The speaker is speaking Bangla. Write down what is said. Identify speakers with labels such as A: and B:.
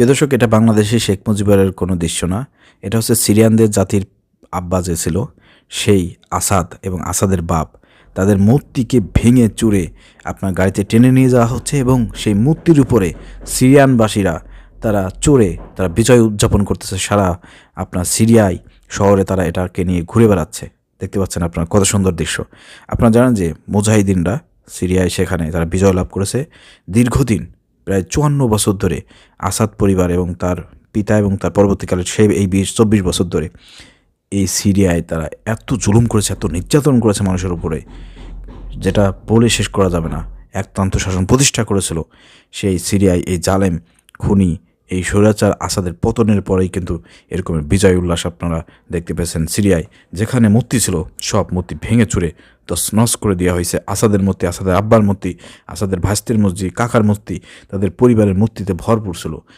A: প্রিয় দর্শক, এটা বাংলাদেশে শেখ মুজিবের কোনো দৃশ্য না। এটা হচ্ছে সিরিয়ানদের জাতির আব্বা যে ছিল, সেই আসাদ এবং আসাদের বাপ। তাদের মূর্তিকে ভেঙে চুরে আপনার গাড়িতে টেনে নিয়ে যাওয়া হচ্ছে এবং সেই মূর্তির উপরে সিরিয়ানবাসীরা তারা চড়ে, তারা বিজয় উদযাপন করতেছে সারা আপনার সিরিয়ায় শহরে তারা এটাকে নিয়ে ঘুরে বেড়াচ্ছে। দেখতে পাচ্ছেন আপনার কত সুন্দর দৃশ্য। আপনারা জানেন যে মুজাহিদিনরা সিরিয়ায় সেখানে তারা বিজয় লাভ করেছে। দীর্ঘদিন প্রায় চুয়ান্ন বছর ধরে আসাদ পরিবার এবং তার পিতা এবং তার পরবর্তীকালে সে এই বিশ, চব্বিশ বছর ধরে এই সিরিয়ায় তারা এত জুলুম করেছে, এত নির্যাতন করেছে মানুষের উপরে, যেটা বলে শেষ করা যাবে না। একতন্ত্র শাসন প্রতিষ্ঠা করেছিল সেই সিরিয়ায় এই জালেম, খুনি এই স্বৈরাচার আসাদের পতনের পরেই কিন্তু এরকম বিজয় উল্লাস আপনারা দেখতে পেয়েছেন সিরিয়ায়, যেখানে মূর্তি ছিল, সব মূর্তি ভেঙে চুরে নস করে দেওয়া হয়েছে আসাদের মূর্তি, আসাদের আব্বার মূর্তি, আসাদের ভাস্তির মসজিদ কাকার মূর্তি, তাদের পরিবারের মূর্তিতে ভরপুর ছিল।